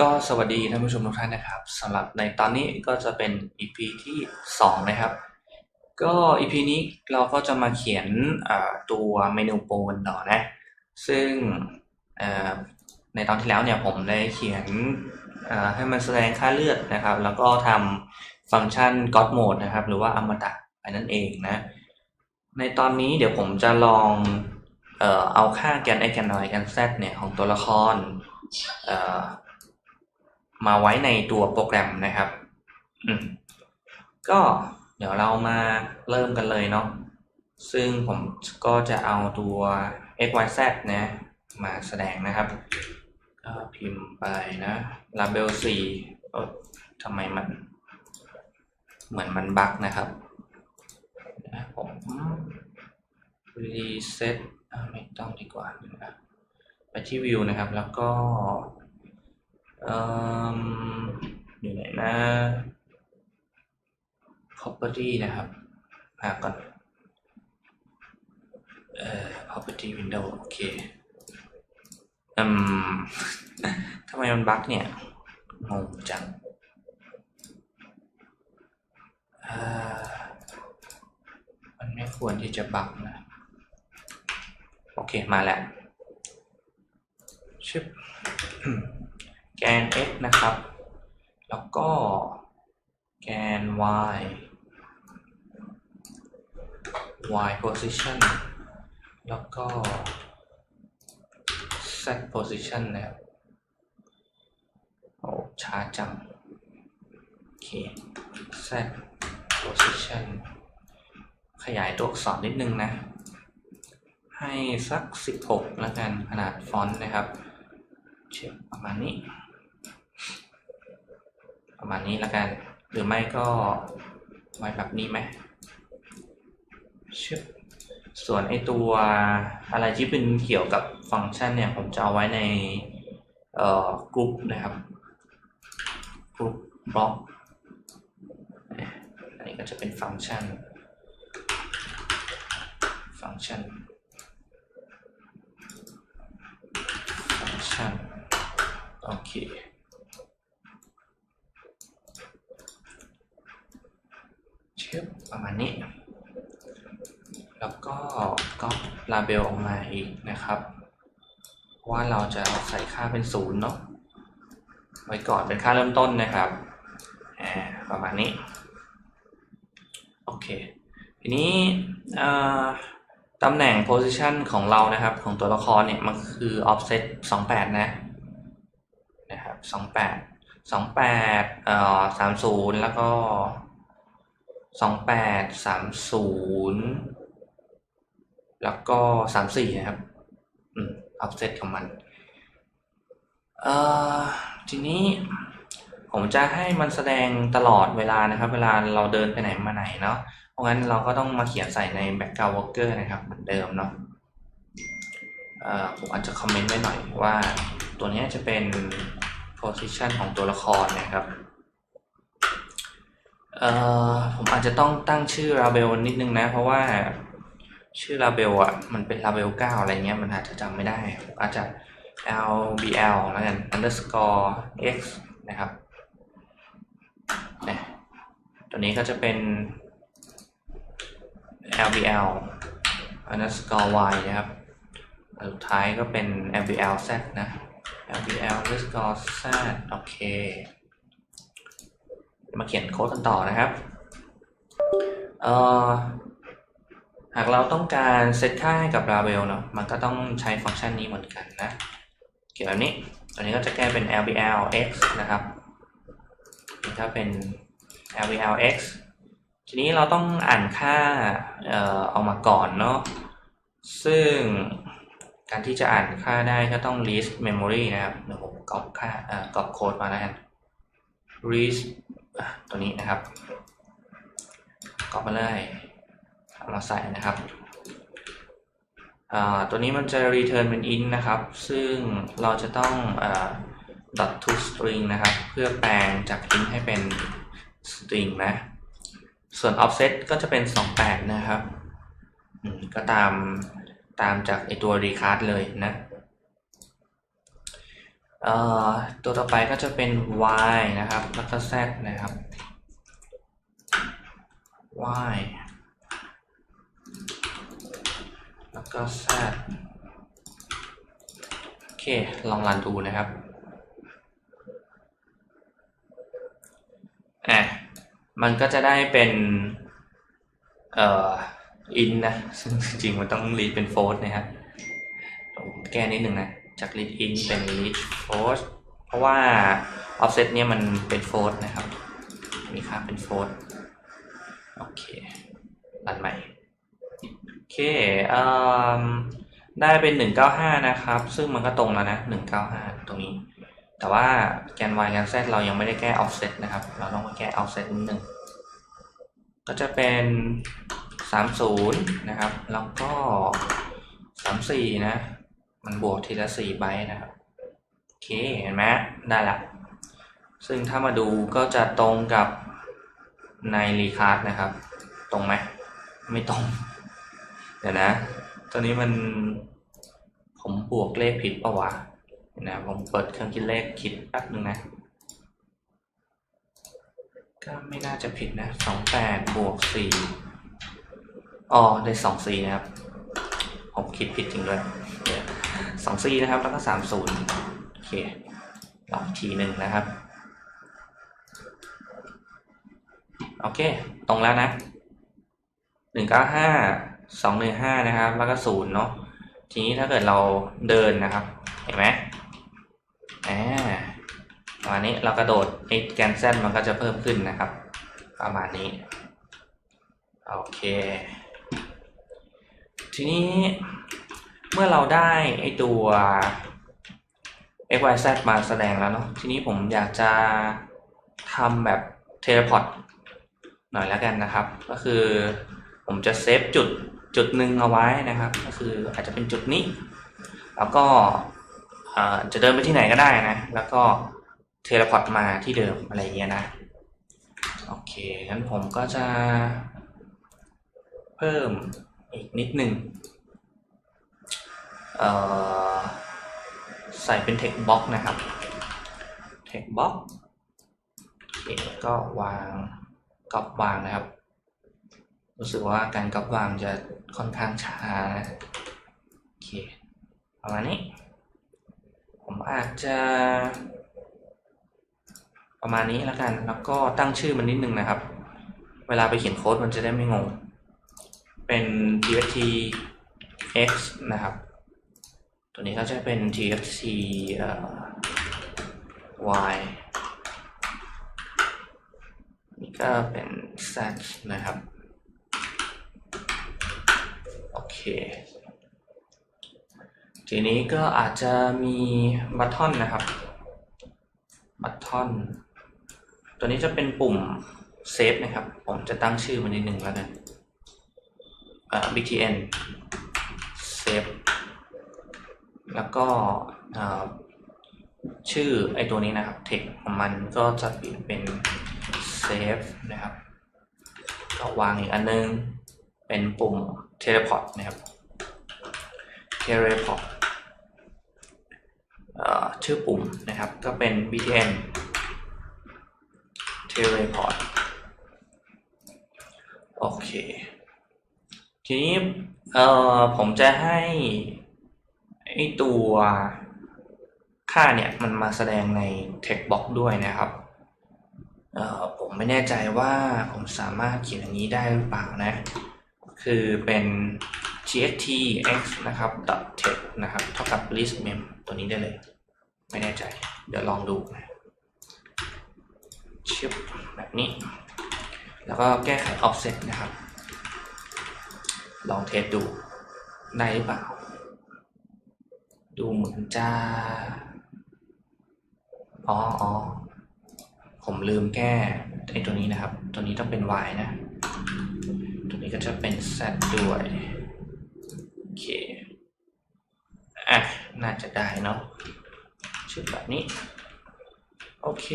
ก็สวัสดีท่านผู้ชมทุกท่านนะครับสำหรับในตอนนี้ก็จะเป็น EP ที่ 2 นะครับ ก็ EP นี้เราก็จะมาเขียนตัวเมนูโปรกันต่อนะ ซึ่งในตอนที่แล้วเนี่ยผมได้เขียนให้มันแสดงค่าเลือดนะครับ แล้วก็ทำฟังก์ชัน God Mode นะครับ หรือว่าอมตะไปนั่นเองนะ ในตอนนี้เดี๋ยวผมจะลองเอาค่าแกน x แกน y แกน z เนี่ยของตัวละคร มาไว้ในตัวโปรแกรมนะครับก็เดี๋ยวเรามาเริ่มกันเลยเนาะซึ่งผมก็จะเอาตัว x y z นะมาแสดงนะครับก็พิมพ์ไปนะ label 4ทำไมมัน เหมือนมันบั๊กนะครับผม reset อ่าไม่ต้องดีกว่านะครับไปที่ view นะครับ แล้วก็ อยู่ไหนนะ property นะครับ หาก่อนเอ่อ property window โอเคอืมทำไมมันบั๊กเนี่ย งงจังอ่ามันไม่ควรที่จะบั๊กนะ โอเค มาแล้วชึบ แกน x นะครับ แล้วก็แกน y y position แล้วก็ z position นะครับโอ้ช้าจัง โอเค z position ขยายตัวอักษรนิดนึงนะ ให้สัก 16 แล้วกัน ขนาดฟอนต์นะครับ เชื่อประมาณนี้ ประมาณนี้แล้วกัน หรือไม่ก็ไว้แบบนี้ไหมชึบส่วนไอตัวอะไรที่เป็นเกี่ยวกับฟังก์ชันเนี่ย ผมจะเอาไว้ในเอ่อกรุ๊ปนะครับกรุ๊ปบล็อกอันนี้ก็จะเป็นฟังก์ชัน ฟังก์ชัน ฟังก์ชัน โอเค เชื่อ ประมาณนี้ แล้วก็ก็ลาเบลออกมาอีกนะครับ ว่าเราจะใส่ค่าเป็นศูนย์เนาะไว้ก่อนเป็นค่าเริ่มต้นนะครับประมาณนี้ โอเค ทีนี้ตำแหน่ง position ของเรานะครับ ของตัวละครเนี่ย มันคือ offset 28 นะนะครับ28 28เอ่อ30 แล้วก็ 28 30แล้วก็34นะครับ อืม offset ของมัน เอ่อ ทีนี้ผมจะให้มันแสดงตลอดเวลานะครับ เวลาเราเดินไปไหนมาไหนเนาะ เพราะงั้นเราก็ต้องมาเขียนใส่ใน background worker นะครับ เหมือนเดิมเนาะเอ่อผมอาจจะคอมเมนต์ไว้หน่อยว่าตัวนี้จะเป็น position ของตัวละครนะครับ เอ่อผมอาจจะต้องตั้งชื่อ label นิดนึงนะ เพราะว่าชื่อ label อะ มันเป็น label 9อะไรเงี้ย มันอาจจะจำไม่ได้ผมอาจจะ lbl แล้วกัน underscore x นะครับนี่ตัวนี้ก็จะเป็น lbl underscore y นะครับสุดท้ายก็เป็น lbl z นะ lbl underscore z โอเค มาเขียนโค้ดกันต่อนะครับหากเราต้องการเซตค่าให้กับ Laravel เนาะมันก็ต้องใช้ฟังก์ชันนี้เหมือนกันนะ เขียนแบบนี้ตัวนี้ก็จะแก้เป็น lbl x นะครับนี่ก็เป็น lbl x ทีนี้เราต้องอ่านค่าเอ่อออกมาก่อนเนาะซึ่งการที่จะอ่านค่าได้ก็ต้อง list memory นะครับเดี๋ยวผมกรอกค่ากรอกโค้ดมาแล้วกัน list ตัวนี้นะครับกรอกมาเลยเราใส่นะครับอ่าตัวนี้มันจะ return เป็น int นะครับ ซึ่งเราจะต้องอ่า dot to string นะครับ เพื่อแปลงจาก int ให้เป็น string นะ ส่วน offset ก็จะเป็น 28 นะครับอืมก็ตามตามจากไอตัว recast เลยนะ ตัวต่อไปก็จะเป็น y นะครับ แล้วก็ z นะครับ y แล้วก็ z โอเค ลองรันดูนะครับอะมันก็จะได้เป็น เอ่อ in นะ ซึ่งจริงๆมันต้อง read เป็น force นะครับผมแก้นิดหนึ่งนะ จาก read in เป็น read force เพราะว่า offset เนี่ยมันเป็น force นะครับ มีค่าเป็น force โอเครันใหม่ โอเคเอ่อได้เป็น 195 นะครับ ซึ่งมันก็ตรงแล้วนะ 195 ตรงนี้ แต่ว่าแกน y แกน z เรายังไม่ได้แก้ offset นะครับ เราต้องมาแก้ offset นิดนึงก็จะเป็น 30 นะครับ แล้วก็ 34 นะ มันบวกทีละ4ไบต์นะครับ โอเค เห็นไหมได้ละ ซึ่งถ้ามาดูก็จะตรงกับในรีคาร์ดนะครับ ตรงไหม ไม่ตรง เดี๋ยวนะตัวนี้มันผมบวกเลขผิดปะวะนะผมเปิดเครื่องคิดเลขคิดแป๊บนึงนะ ก็ไม่น่าจะผิดนะ28บวก4อ๋อ ได้2 4นะครับ ผมคิดผิดจริงด้วย สองซีนะครับ แล้วก็ 30 โอเคลองทีหนึ่งนะครับ โอเค ตรงแล้วนะ 195 215 นะครับ แล้วก็ 0 เนาะทีนี้ถ้าเกิดเราเดินนะครับ เห็นไหมอ่าประมาณนี้เรากระโดดไอ้แกนเซนมันก็จะเพิ่มขึ้นนะครับ ประมาณนี้ โอเค ทีนี้ เมื่อเราได้ไอตัว x y z มาแสดงแล้วเนาะทีนี้ผมอยากจะทำแบบเทเลพอร์ตหน่อยแล้วกันนะครับ ก็คือผมจะเซฟจุดจุดหนึ่งเอาไว้นะครับ ก็คืออาจจะเป็นจุดนี้ แล้วก็จะเดินไปที่ไหนก็ได้นะ แล้วก็เทเลพอร์ตมาที่เดิมอะไรเงี้ยนะโอเคงั้นผมก็จะเพิ่มอีกนิดหนึ่ง ใส่เป็น text box นะครับ text box โอเคก็วางก๊อปวางนะครับ รู้สึกว่าการก๊อปวางจะค่อนข้างช้านะโอเคประมาณนี้ ผมอาจจะประมาณนี้แล้วกันแล้วก็ตั้งชื่อมันนิดนึงนะครับ เวลาไปเขียนโค้ดมันจะได้ไม่งง เป็น tft x นะครับ ตัวนี้ก็จะเป็น tft y นี่ก็เป็น z นะครับ โอเค ทีนี้ก็อาจจะมีบัตทอนนะครับ บัตทอน ตัวนี้จะเป็นปุ่มเซฟนะครับ ผมจะตั้งชื่อมันนิดหนึ่งแล้วกัน btn save แล้วก็ชื่อไอตัวนี้นะครับ text ของมันก็จะเปลี่ยนเป็น save นะครับ ก็วางอีกอันนึง เป็นปุ่ม teleport นะครับ teleport ชื่อปุ่มนะครับ ก็เป็น btn teleport โอเค ทีนี้ผมจะให้ ไอตัวค่าเนี่ยมันมาแสดงใน text box ด้วยนะครับเอ่อผมไม่แน่ใจว่าผมสามารถเขียนอย่างนี้ได้หรือเปล่านะ คือเป็น txt x นะครับ dot text นะครับเท่ากับ list mem ตัวนี้ได้เลย ไม่แน่ใจ เดี๋ยวลองดูนะชิบแบบนี้ แล้วก็แก้ไข offset นะครับ ลองเทสดูได้หรือเปล่า ดูเหมือนจะ อ๋ออ๋อผมลืมแก้ไอ้ตัวนี้นะครับ ตัวนี้ต้องเป็น y นะ ตัวนี้ก็จะเป็น z ด้วย โอเค อะ น่าจะได้เนาะชื่อแบบนี้ โอเค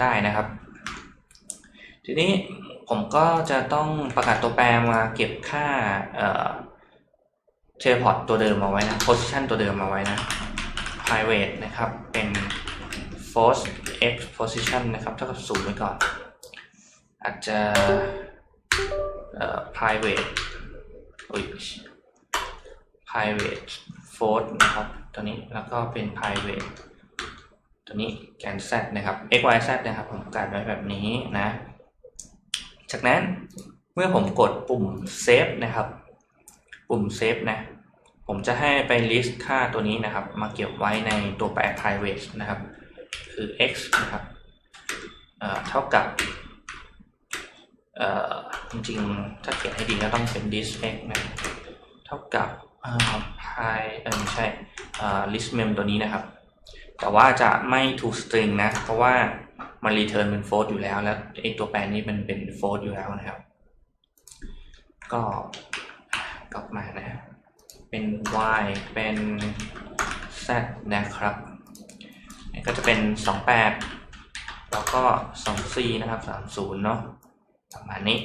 ได้นะครับ ทีนี้ผมก็จะต้องประกาศตัวแปรมาเก็บค่า เอ่อเทเลพอร์ตตัวเดิมมาไว้นะ position ตัวเดิมมาไว้นะพ private นะครับ เป็น force x position นะครับเท่ากับศูนย์ไว้ก่อน อาจจะเอ่อ private อุ้ย private force นะครับ ตัวนี้แล้วก็เป็น private ตัวนี้แกน z นะครับ x y z นะครับ ผมกาศไว้แบบนี้นะ จากนั้นเมื่อผมกดปุ่ม save นะครับ ปุ่ม save นะ ผมจะให้ไป list ค่าตัวนี้นะครับ มาเก็บไว้ในตัวแปร private นะครับ คือ x นะครับเท่ากับจริงๆ ถ้าเขียนให้ดีก็ต้องเป็น this x นะเท่ากับเอ่อ pi เออไม่ใช่ list mem ตัวนี้นะครับ แต่ว่าจะไม่ to string นะ เพราะว่ามัน return เป็น float อยู่แล้ว แล้วไอตัวแปรนี้มันเป็น float อยู่แล้วนะครับ ก็กลับมานะ เป็น y เป็น z นะครับก็จะเป็น 28 แล้วก็ 24 นะครับ 30 เนาะประมาณนี้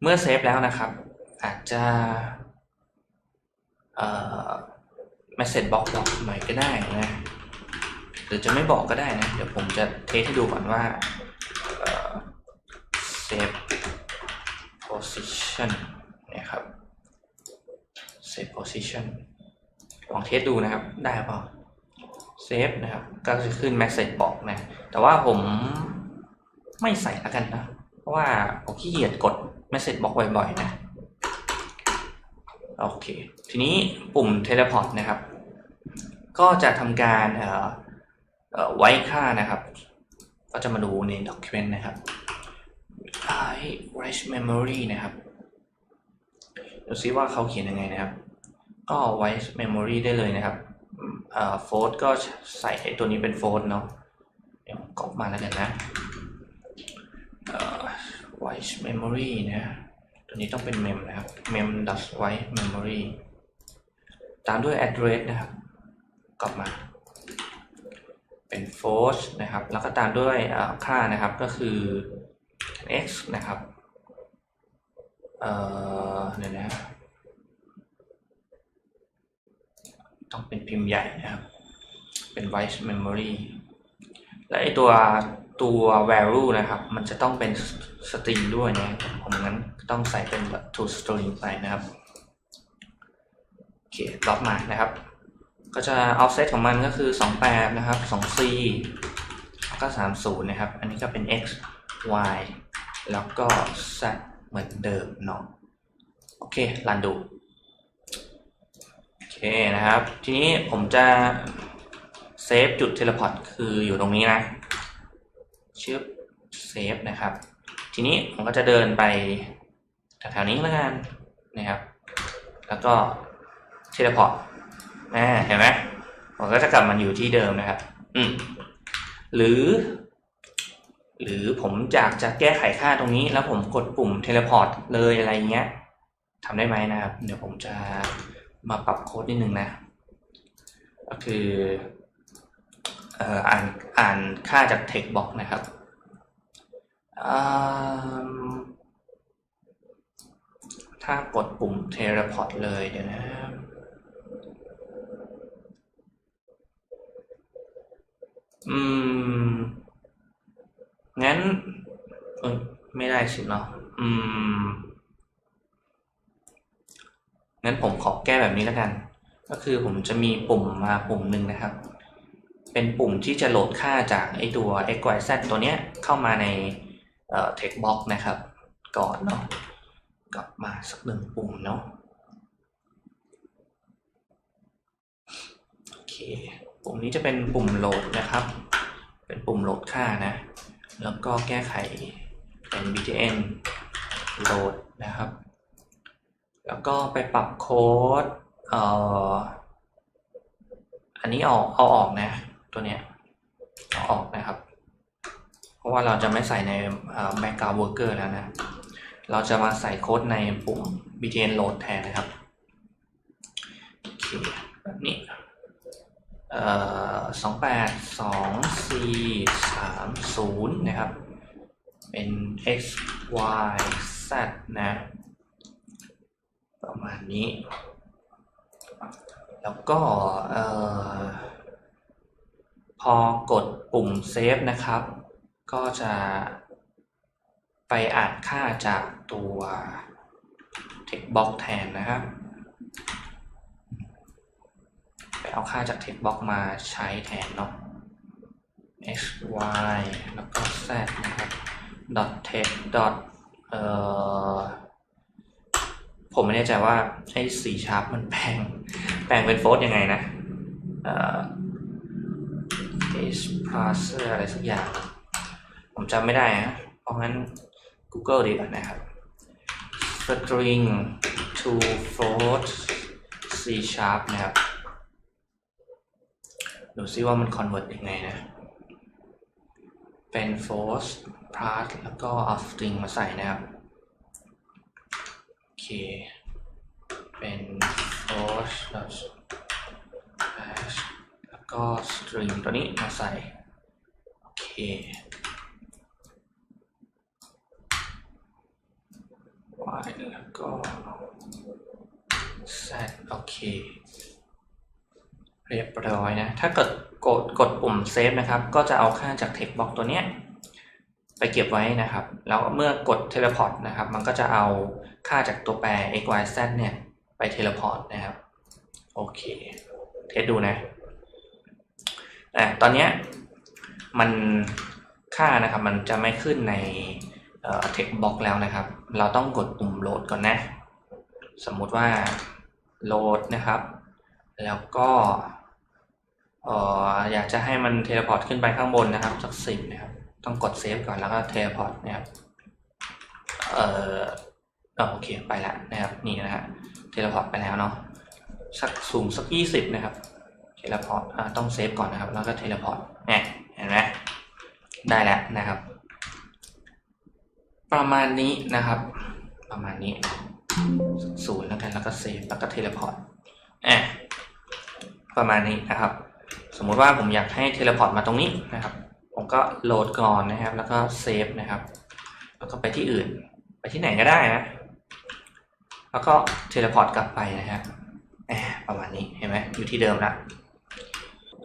เมื่อเซฟแล้วนะครับ อาจจะเอ่อ message box บอกหน่อยก็ได้นะ หรือจะไม่บอกก็ได้นะ เดี๋ยวผมจะเทสให้ดูก่อนว่าเอ่อ save position นะครับ save position ลองเทสดูนะครับ ได้เปล่า save นะครับ ก็จะขึ้น message บอกนะ แต่ว่าผมไม่ใส่แล้วกันนะ เพราะว่าผมขี้เกียจกด message บอกบ่อยๆ นะ โอเค ทีนี้ปุ่ม teleport นะครับ ก็จะทำการไว้ค่านะครับ ก็จะมาดูใน document นะครับ i write memory นะครับ ดูซิว่าเขาเขียนยังไงนะครับ ก็ไว้ memory ได้เลยนะครับเอ่อ float ก็ใส่ไอ้ตัวนี้เป็น float เนาะเดี๋ยวก๊อปมาแล้วกันนะเอ่อ write memory นะตัวนี้ต้องเป็น mem นะครับ mem dot write memory ตามด้วย address นะครับ กลับมา เป็น float นะครับ แล้วก็ตามด้วยค่านะครับก็คือ x นะครับ เอ่อเดี๋ยนะ ต้องเป็นพิมพ์ใหญ่นะครับ เป็น write memory และไอตัวตัว value นะครับ มันจะต้องเป็น string ด้วยนะผมงั้นต้องใส่เป็นแบบ to string ไปนะครับ โอเคลบมานะครับ ก็จะ offset ของมันก็คือ 28 นะครับ 2c แล้วก็ 30 นะครับ อันนี้ก็เป็น x y แล้วก็ z เหมือนเดิมเนาะโอเครันดูโอเคนะครับ ทีนี้ผมจะเซฟจุดเทเลพอร์ตคืออยู่ตรงนี้นะชื่อเซฟนะครับ ทีนี้ผมก็จะเดินไปแถวๆนี้แล้วกันนะครับ แล้วก็เทเลพอร์ตอ่เห็นไหมผมก็จะกลับมันอยู่ที่เดิมนะครับ อืมหรือ หรือผมอยากจะแก้ไขค่าตรงนี้ แล้วผมกดปุ่มเทเลพอร์ตเลยอะไรเงี้ยทำได้ไหมนะครับ เดี๋ยวผมจะมาปรับโค้ดนิดนึงนะ ก็คืออ่านอ่านค่าจาก text box นะครับถ้ากดปุ่ม teleport เลยเดี๋ยวนะอืม งั้นเออไม่ได้สิเนาะอืม งั้นผมขอแก้แบบนี้แล้วกัน ก็คือผมจะมีปุ่มมาปุ่มหนึ่งนะครับ เป็นปุ่มที่จะโหลดค่าจากไอตัว x y z ตัวเนี้ยเข้ามาในเอ่อ text box นะครับ ก่อนเนาะกลับมาสักหนึ่งปุ่มเนาะโอเค ปุ่มนี้จะเป็นปุ่มโหลดนะครับ เป็นปุ่มโหลดค่านะ แล้วก็แก้ไขเป็น btn โหลดนะครับ แล้วก็ไปปรับโค้ดเอ่ออันนี้เอาเอาออกนะ ตัวเนี้ยเอาออกนะครับ เพราะว่าเราจะไม่ใส่ใน background worker แล้วนะ เราจะมาใส่โค้ดในปุ่ม btn load แทนนะครับโอเค สองแปดสองสี่สามศูนย์นะครับ เป็น x y z นะ ประมาณนี้ แล้วก็เอ่อพอกดปุ่มเซฟนะครับ ก็จะไปอ่านค่าจากตัว textbox แทนนะครับ ไป เอาค่าจาก textbox มาใช้แทนเนาะ x y แล้วก็ z นะครับ dot text dot เอ่อผมไม่แน่ใจว่าไอ้สีชาร์ปมันแปลง แปลงเป็นโฟลต์ยังไงนะเอ่อ h parser อะไรสักอย่าง ผมจำไม่ได้นะเพราะงั้น Google ดีกว่านะครับ string to float c sharp นะครับ ดูซิว่ามัน convert ยังไงนะ เป็น float part แล้วก็เอา string มาใส่นะครับ โอเค เป็น float slash แล้วก็ string ตัวนี้มาใส่ โอเค y แล้วก็ z โอเค เรียบร้อยนะ ถ้าเกิดกดกดปุ่ม save นะครับ ก็จะเอาค่าจาก text box ตัวเนี้ยไปเก็บไว้นะครับ แล้วเมื่อกด teleport นะครับ มันก็จะเอาค่าจากตัวแปร x y z เนี่ยไป teleport นะครับ โอเค เทสดูนะอะตอนเนี้ยมันค่านะครับมันจะไม่ขึ้นในเอ่อ text box แล้วนะครับ เราต้องกดปุ่มโหลดก่อนนะ สมมุติว่าโหลดนะครับ แล้วก็ อ่ออยากจะให้มันเทเลพอร์ตขึ้นไปข้างบนนะครับสักสิบนะครับ ต้องกดเซฟก่อนแล้วก็เทเลพอร์ตนะครับเอ่อโอเคไปแล้วนะครับนี่นะฮะเทเลพอร์ตไปแล้วเนาะสักสูงสักยี่สิบนะครับเทเลพอร์ตต้องเซฟก่อนนะครับ แล้วก็เทเลพอร์ตเนี่ยเห็นไหมได้แล้วนะครับ ประมาณนี้นะครับ ประมาณนี้ศูนย์แล้วกันแล้วก็เซฟแล้วก็เทเลพอร์ตอะประมาณนี้นะครับ สมมุติว่าผมอยากให้เทเลพอร์ตมาตรงนี้นะครับ ผมก็โหลดก่อนนะครับ แล้วก็เซฟนะครับ แล้วก็ไปที่อื่น ไปที่ไหนก็ได้นะ แล้วก็เทเลพอร์ตกลับไปนะฮะแหมประมาณนี้เห็นไหมอยู่ที่เดิมละ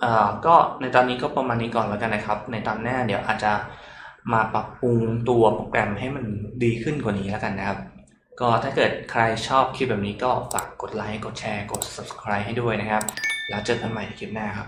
เอ่อก็ในตอนนี้ก็ประมาณนี้ก่อนแล้วกันนะครับ ในตอนหน้าเดี๋ยวอาจจะมาปรับปรุงตัวโปรแกรมให้มันดีขึ้นกว่านี้แล้วกันนะครับ ก็ถ้าเกิดใครชอบคลิปแบบนี้ก็ฝากกดไลค์กดแชร์กด subscribe ให้ด้วยนะครับ แล้วเจอกันใหม่ในคลิปหน้าครับ